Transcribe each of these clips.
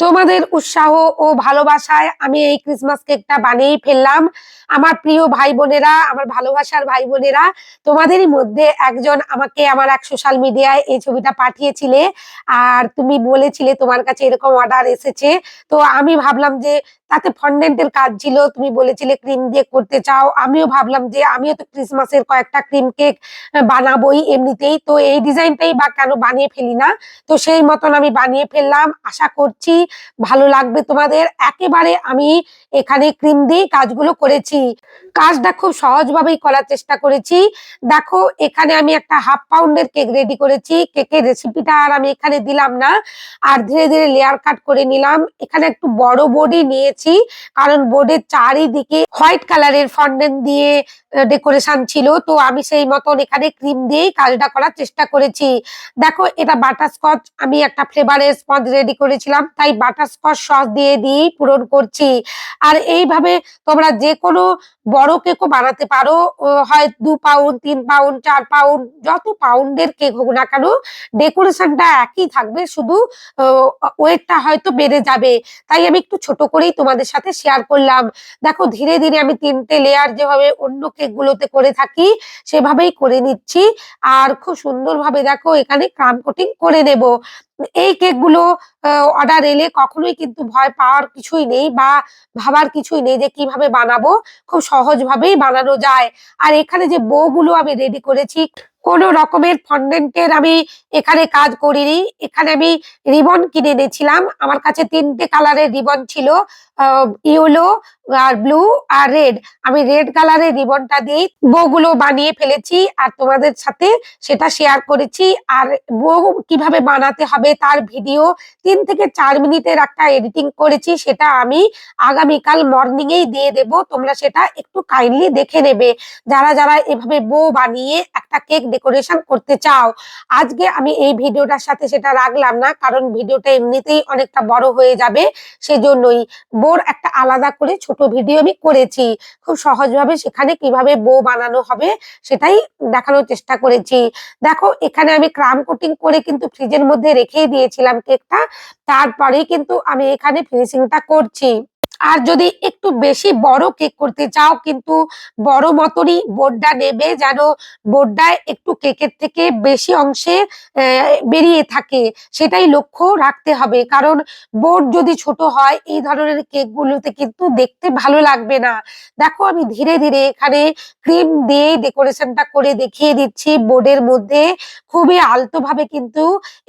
তোমাদের উৎসাহ ও ভালোবাসায় আমি এই ক্রিসমাস কেকটা বানিয়েই ফেললাম। আমার প্রিয় ভাই বোনেরা, আমার ভালোবাসার ভাই বোনেরা, তোমাদেরই মধ্যে একজন আমাকে আমার এক সোশ্যাল মিডিয়ায় এই ছবিটা পাঠিয়েছিলে আর তুমি বলেছিলে তোমার কাছে এরকম অর্ডার এসেছে। তো আমি ভাবলাম যে তাতে ফন্ডেন্টের কাজ ছিল, তুমি বলেছিলে ক্রিম দিয়ে করতে চাও। আমিও ভাবলাম যে আমিও তো ক্রিসমাসের কয়েকটা ক্রিম কেক বানাবোই এমনিতেই। তো এই ডিজাইনটাই বা কেন বানিয়ে ফেলি না? তো সেই মতন আমি বানিয়ে ফেললাম। আশা করছি ভালো লাগবে তোমাদের। একেবারে আমি এখানে ক্রিম দিয়ে কাজগুলো করেছি। কাজটা খুব সহজভাবেই করার চেষ্টা করেছি। দেখো, এখানে আমি একটা হাফ পাউন্ডের কেক রেডি করেছি। কেকের রেসিপিটা আর আমি এখানে দিলাম না। আর ধীরে ধীরে লেয়ার কাট করে নিলাম। এখানে একটু বড় বোর্ডই নিয়েছি। কারণ বোর্ডের চারিদিকে হোয়াইট কালারের ফন্ডেন্ট দিয়ে ডেকোরেশন ছিল। তো আমি সেই মতন এখানে ক্রিম দিয়েই কাজটা করার চেষ্টা করেছি। দেখো, এটা বাটারস্কচ আমি একটা ফ্লেভারের স্পঞ্জ রেডি করেছিলাম। তাই বাটারস্কচ সস দিয়ে দিয়েই পূরণ করছি। আর এইভাবে তোমরা যে কোনো বড় কেকও বানাতে পারো। হয় দু পাউন্ড তিন পাউন্ড চার পাউন্ড যত পাউন্ডের কেক হোক না কেন ডেকোরেশনটা একই থাকবে। শুধু ওয়েটটা হয়তো বেড়ে যাবে। তাই আমি একটু ছোট করেই তোমাদের সাথে শেয়ার করলাম। দেখো, ধীরে ধীরে আমি তিনটে লেয়ার যেভাবে অন্য কেকগুলোতে করে থাকি, সেভাবেই করে নিচ্ছি। আর খুব সুন্দরভাবে দেখো, এখানে ক্রাম কোটিং করে নেব। এই কেকগুলো অর্ডার এলে কখনোই কিন্তু ভয় পাওয়ার কিছুই নেই বা ভাবার কিছুই নেই যে কীভাবে বানাবো। খুব সহজভাবেই বানানো যায়। আর এখানে যে বউগুলো আমি রেডি করেছি কোনো রকমের ফন্ডেন্টের আমি এখানে কাজ করিনি। এখানে আমি রিবন কিনে এনেছিলাম। আমার কাছে তিনটে কালারের রিবন ছিল ইয়েলো আর ব্লু আর রেড আমি রেড কালারের রিবনটা দিয়ে বউগুলো বানিয়ে ফেলেছি আর তোমাদের সাথে সেটা শেয়ার করেছি। আর বউ কীভাবে বানাতে হবে তার ভিডিও তিন থেকে চার মিনিটের একটা এডিটিং করেছি, সেটা আমি আগামীকাল মর্নিং এই দিয়ে দেব। তোমরা সেটা একটু কাইন্ডলি দেখে নেবে। যারা যারা এভাবে বউ বানিয়ে একটা কেক ডেকোরেশন করতে চাও, আজকে আমি এই ভিডিওটার সাথে সেটা রাখলাম না, কারণ ভিডিওটা এমনিতেই অনেকটা বড় হয়ে যাবে, সেজন্যই বোর একটা আলাদা করে ছোট ভিডিও আমি করেছি। খুব সহজভাবে সেখানে কীভাবে বো বানানো হবে সেটাই দেখানোর চেষ্টা করেছি। দেখো, এখানে আমি ক্রাম কোটিং করে কিন্তু ফ্রিজের মধ্যে রেখেই দিয়েছিলাম কেকটা, তারপরেই কিন্তু আমি এখানে ফিনিশিংটা করছি। আর যদি একটু বেশি বড় কেক করতে চাও, কিন্তু বড় মতনই বোর্ডটা নেবে যেন বোর্ডটায় একটু কেকের থেকে বেশি অংশে বেরিয়ে থাকে, সেটাই লক্ষ্য রাখতে হবে। কারণ বোর্ড যদি ছোট হয়, এই ধরনের কেকগুলোতে কিন্তু দেখতে ভালো লাগবে না। দেখো, আমি ধীরে ধীরে এখানে ক্রিম দিয়ে ডেকোরেশনটা করে দেখিয়ে দিচ্ছি। বোর্ডের মধ্যে খুবই আলতো ভাবে কিন্তু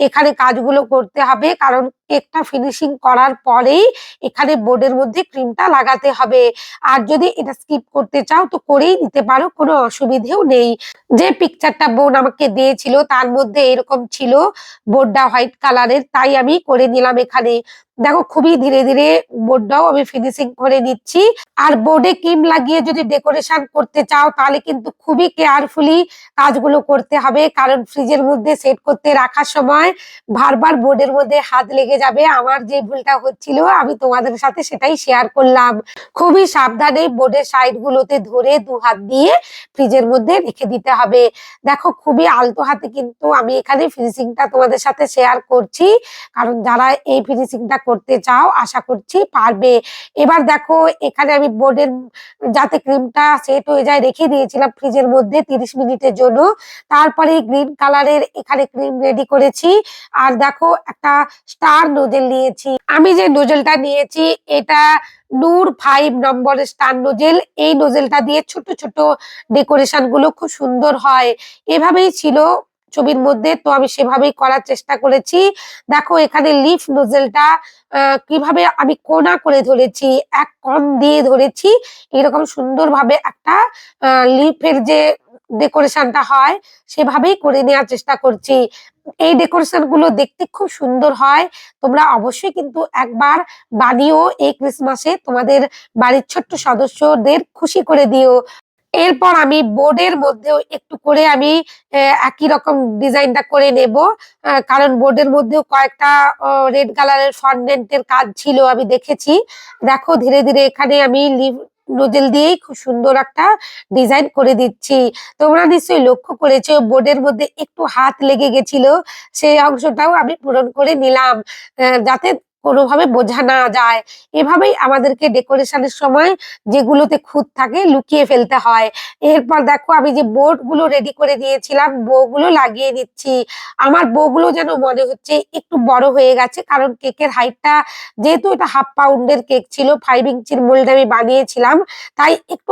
এখানে কাজগুলো করতে হবে। কারণ কেকটা ফিনিশিং করার পরেই এখানে বোর্ডের মধ্যে ক্রিমটা লাগাতে হবে। আর যদি এটা স্কিপ করতে চাও তো করেই নিতে পারো, কোনো অসুবিধেও নেই। যে পিকচারটা বোন আমাকে দিয়েছিল, তার মধ্যে এরকম ছিল বোর্ডটা হোয়াইট কালারের তাই আমি করে নিলাম এখানে। দেখো, খুবই ধীরে ধীরে বোর্ডটাও আমি ফিনিশিং করে নিচ্ছি। আর বোর্ডে ক্রিম লাগিয়ে যদি ডেকোরেশন করতে চাও, তাহলে কিন্তু খুবই কেয়ারফুলি কাজগুলো করতে হবে। কারণ ফ্রিজের মধ্যে সেট করতে রাখার সময় বারবার বোর্ডের মধ্যে হাত লেগে যাবে। আমার যে ভুলটা হচ্ছিল, আমি তোমাদের সাথে সেটাই শেয়ার করলাম। খুবই সাবধানে বোর্ডের সাইড গুলোতে ধরে দু হাত দিয়ে ফ্রিজের মধ্যে রেখে দিতে হবে। দেখো, খুবই আলতো হাতে কিন্তু আমি এখানে ফিনিশিংটা তোমাদের সাথে শেয়ার করছি। কারণ যারা এই ফিনিশিংটা করতে চাও, আশা করছি পারবে। এবার দেখো, এখানে আমি বোর্ডের যাতে ক্রিমটা সেট হয়ে যায় রেখে দিয়েছিলাম ফ্রিজের মধ্যে তিরিশ মিনিটের জন্য। তারপরে গ্রিন কালারের এখানে ক্রিম রেডি করেছি। আর দেখো, একটা স্টার নোজেল নিয়েছি। আমি যে নোজেলটা নিয়েছি এটা Noor five number star nozzle এই নোজেলটা দিয়ে ছোট ছোট ডেকোরেশনগুলো খুব সুন্দর হয়। এভাবেই ছিল ছবির মধ্যে, তো আমি সেভাবেই করার চেষ্টা করেছি। দেখো, এখানে লিফ নোজেলটা কীভাবে আমি কোনা করে ধরেছি, এক কম দিয়ে ধরেছি, এরকম সুন্দরভাবে একটা লিফের যে ডেকোরেশনটা হয়, সেভাবেই করে নেওয়ার চেষ্টা করছি। এই ডেকোরেশনগুলো দেখতে খুব সুন্দর হয়। তোমরা অবশ্যই কিন্তু একবার বানিয়েও এই ক্রিসমাসে তোমাদের বাড়ির ছোট্ট সদস্যদের খুশি করে দিও। এরপর আমি বোর্ডের মধ্যেও একটু করে আমি একই রকম ডিজাইনটা করে নেব। কারণ বোর্ডের মধ্যেও কয়েকটা রেড কালারের ফন্ডেন্টের কাজ ছিল, আমি দেখেছি। দেখো, ধীরে ধীরে এখানে আমি লিভ নোজেল দিয়েই খুব সুন্দর একটা ডিজাইন করে দিচ্ছি। তোমরা নিশ্চয়ই লক্ষ্য করেছ, বোর্ডের মধ্যে একটু হাত লেগে গেছিল, সেই অংশটাও আমি পূরণ করে নিলাম। যাতে কোনোভাবে বোঝা না যায়। এভাবেই আমাদেরকে ডেকোরেশনের সময় যেগুলোতে খুঁত থাকে লুকিয়ে ফেলতে হয়। এরপর দেখো আমি যে বোর্ডগুলো রেডি করে দিয়েছিলাম বো গুলো লাগিয়ে দিচ্ছি। আমার বো গুলো যেন মনে হচ্ছে একটু বড় হয়ে গেছে, কারণ কেকের হাইটটা যেহেতু এটা হাফ পাউন্ডের কেক ছিল ফাইভ ইঞ্চির মোল্ড আমি বানিয়েছিলাম, তাই একটু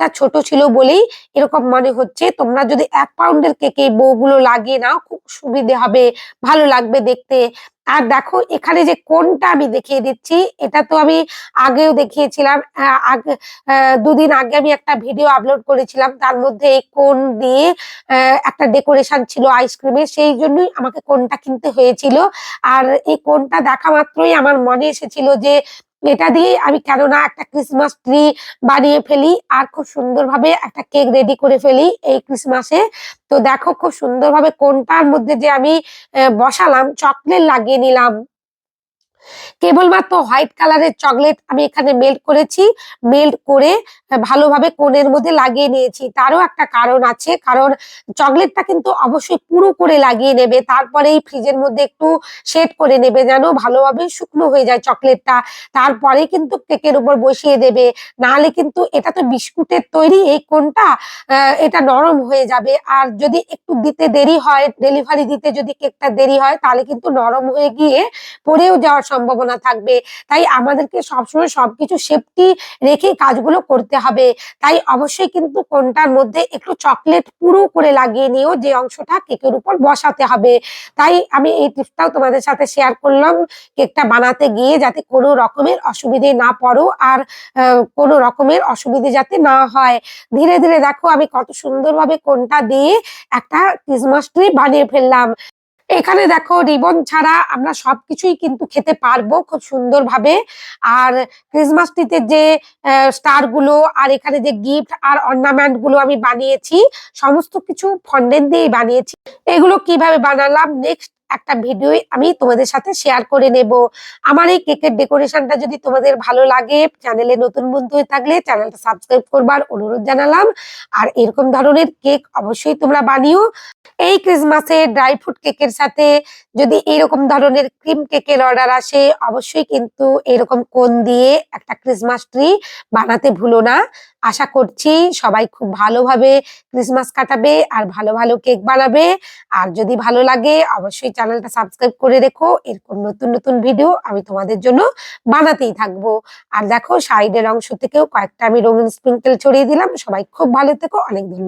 হাইটটা ছোট ছিল বলেই এরকম মনে হচ্ছে। তোমরা যদি এক পাউন্ডের কেকে বউগুলো লাগিয়ে নাও, খুব সুবিধে হবে, ভালো লাগবে দেখতে। আর দেখো, এখানে যে কোনটা আমি দেখিয়ে দিচ্ছি, এটা তো আমি আগেও দেখিয়েছিলাম। আগে দুদিন আগে আমি একটা ভিডিও আপলোড করেছিলাম। তার মধ্যে এই কোন দিয়ে একটা ডেকোরেশন ছিল আইসক্রিমের, সেই জন্যই আমাকে কোনটা কিনতে হয়েছিল। আর এই কোনটা দেখা মাত্রই আমার মনে এসেছিল যে এটা দিয়ে আমি কেননা একটা ক্রিসমাস ট্রি বানিয়ে ফেলি আর খুব সুন্দরভাবে একটা কেক রেডি করে ফেলি এই ক্রিসমাসে তো দেখো খুব সুন্দরভাবে কোনটার মধ্যে যে আমি বসালাম চকলেট লাগিয়ে নিলাম। কেবলমাত্র হোয়াইট কালারের চকলেট আমি এখানে মেল্ট করেছি। মেল্ট করে ভালোভাবে কোণের মধ্যে লাগিয়ে নিয়েছি। তারও একটা কারণ আছে, কারণ চকলেটটা কিন্তু অবশ্যই পুরো করে লাগিয়ে নেবে তারপরে এই ফ্রিজের মধ্যে একটু সেট করে নেবে যেন ভালোভাবে শুকনো হয়ে যায় চকলেটটা। তারপরে কিন্তু কেকের উপর বসিয়ে দেবে। নাহলে কিন্তু এটা তো বিস্কুটের তৈরি, এই কোনটা এটা নরম হয়ে যাবে। আর যদি একটু দিতে দেরি হয় ডেলিভারি দিতে যদি কেকটা দেরি হয়, তাহলে কিন্তু নরম হয়ে গিয়ে পড়েও যাওয়ার সম্ভাবনা থাকবে। তাই আমাদেরকে সবসময় সবকিছু সেফটি রেখে কাজগুলো করতে হবে। তাই অবশ্যই কিন্তু কোনটার মধ্যে একটু চকলেট পুরো করে লাগিয়ে নিয়েও যে অংশটা কেকের উপর বসাতে হবে। তাই আমি এই টিপসটাও তোমাদের সাথে শেয়ার করলাম। কেকটা বানাতে গিয়ে যাতে কোনো রকমের অসুবিধে না পড়ো আর কোনো রকমের অসুবিধে যাতে না হয়। ধীরে ধীরে দেখো আমি কত সুন্দরভাবে কোনটা দিয়ে একটা ক্রিসমাস ট্রি বানিয়ে ফেললাম। এখানে দেখো রিবন ছাড়া আমরা সবকিছুই কিন্তু খেতে পারব খুব সুন্দরভাবে। আর ক্রিসমাস ট্রিতে যে স্টারগুলো আর এখানে যে গিফট আর অর্নামেন্টগুলো আমি বানিয়েছি, সমস্ত কিছু ফন্ডেন্ট দিয়েই বানিয়েছি। এগুলো কীভাবে বানালাম নেক্সট একটা ভিডিও আমি তোমাদের সাথে শেয়ার করে নেব। আমার এই কেকের ডেকোরেশনটা যদি তোমাদের ভালো লাগে চ্যানেলে নতুন বন্ধু হয়ে থাকলে চ্যানেলটা সাবস্ক্রাইব করবার অনুরোধ জানালাম। আর এরকম ধরনের কেক অবশ্যই তোমরা বানিও। এই ক্রিসমাসে ড্রাই ফ্রুট কেকের সাথে যদি এরকম ধরনের ক্রিম কেকের অর্ডার আসে, অবশ্যই কিন্তু এরকম কোন দিয়ে একটা ক্রিসমাস ট্রি বানাতে ভুলো না। আশা করছি সবাই খুব ভালোভাবে ক্রিসমাস কাটাবে আর ভালো ভালো কেক বানাবে। আর যদি ভালো লাগে, অবশ্যই চ্যানেলটা সাবস্ক্রাইব করে রেখো। এরকম নতুন নতুন ভিডিও আমি তোমাদের জন্য বানাতেই থাকব। আর দেখো সাইডের অংশ থেকেও কয়েকটা আমি রঙিন স্প্রিঙ্কেল ছড়িয়ে দিলাম। সবাই খুব ভালো থেকো। অনেক ধন্যবাদ।